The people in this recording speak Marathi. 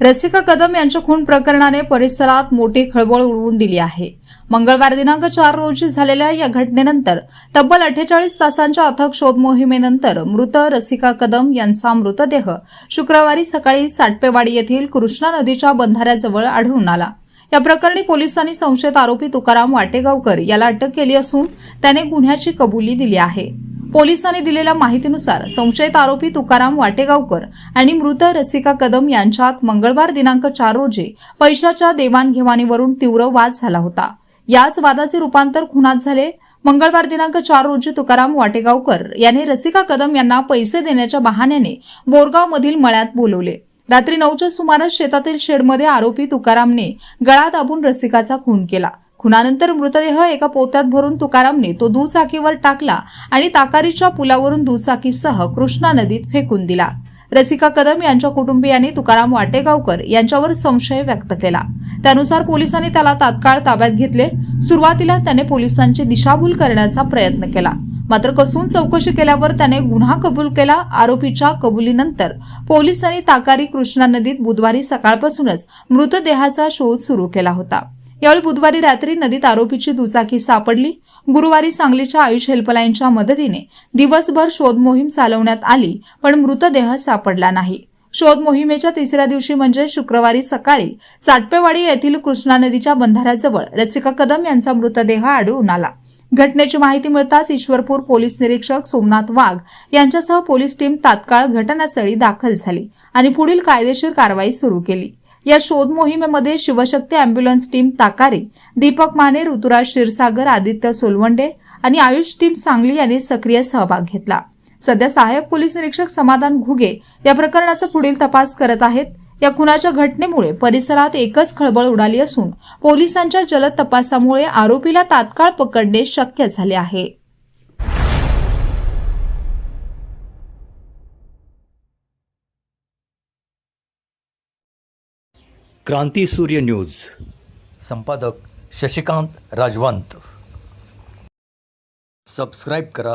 रसिका कदम यांच्या खून प्रकरणाने परिसरात मोठी खळबळ उडवून दिली आहे. मंगळवार दिनांक चार रोजी झालेल्या या घटनेनंतर तब्बल अठ्ठेचाळीस तासांच्या अथक शोध मोहिमेनंतर मृत रसिका कदम यांचा मृतदेह शुक्रवारी सकाळी साटपेवाडी येथील कृष्णा नदीच्या बंधाऱ्याजवळ आढळून आला. या प्रकरणी पोलिसांनी संशयित आरोपी तुकाराम वाटेगावकर याला अटक केली असून त्याने गुन्ह्याची कबुली दिली आहे. पोलिसांनी दिलेल्या माहितीनुसार संशयित आरोपी तुकाराम वाटेगावकर आणि मृत रसिका कदम यांच्यात मंगळवार दिनांक चार रोजी पैशाच्या देवाणघेवाणीवरून तीव्र वाद झाला होता. याच वादाचे रूपांतर खुनात झाले. मंगळवार दिनांक चार रोजी तुकाराम वाटेगावकर यांनी रसिका कदम यांना पैसे देण्याच्या बहाण्याने बोरगावमधील मळ्यात बोलवले. रात्री नऊच्या सुमारास शेतातील शेडमध्ये आरोपी तुकारामने गळा दाबून रसिकाचा खून केला. खुनानंतर मृतदेह एका पोत्यात भरून तुकारामने तो दुचाकीवर टाकला आणि ताकारीच्या पुलावरून दुचाकीसह कृष्णा नदीत फेकून दिला. रसिका कदम यांच्या कुटुंबियांनी तुकाराम वाटेगावकर यांच्यावर संशय व्यक्त केला. त्यानुसार पोलिसांनी त्याला तात्काळ ताब्यात घेतले. सुरुवातीला त्याने पोलिसांची दिशाभूल करण्याचा प्रयत्न केला. मात्र कसून चौकशी केल्यावर त्याने गुन्हा कबूल केला आरोपीच्या कबुलीनंतर. पोलिसांनी ताकारी कृष्णा नदीत बुधवारी सकाळपासूनच मृतदेहाचा शोध सुरू केला होता. यावेळी बुधवारी रात्री नदीत आरोपीची दुचाकी सापडली. गुरुवारी सांगलीच्या आयुष हेल्पलाईनच्या मदतीने दिवसभर शोध मोहीम चालवण्यात आली पण मृतदेह सापडला नाही. शोध मोहिमेच्या तिसऱ्या दिवशी म्हणजे शुक्रवारी सकाळी चाटपेवाडी येथील कृष्णा नदीच्या बंधाऱ्याजवळ रसिका कदम यांचा मृतदेह आढळून आला. घटनेची माहिती मिळताच ईश्वरपूर पोलीस निरीक्षक सोमनाथ वाघ यांच्यासह पोलीस टीम तात्काळ घटनास्थळी दाखल झाली आणि पुढील कायदेशीर कारवाई सुरू केली. या शोध मोहिमेमध्ये शिवशक्ती अँब्युलन्स टीम ताकारी दीपक माने ऋतुराज क्षीरसागर आदित्य सोलवंडे आणि आयुष टीम सांगली यांनी सक्रिय सहभाग घेतला. सध्या सहाय्यक पोलीस निरीक्षक समाधान घुगे या प्रकरणाचा पुढील तपास करत आहेत. या खुनाच्या घटनेमुळे परिसरात एकच खळबळ उडाली असून पोलिसांच्या जलद तपासामुळे आरोपीला तात्काळ पकडणे शक्य झाले आहे. क्रांती सूर्य न्यूज. संपादक शशिकांत राजवंत. सबस्क्राईब करा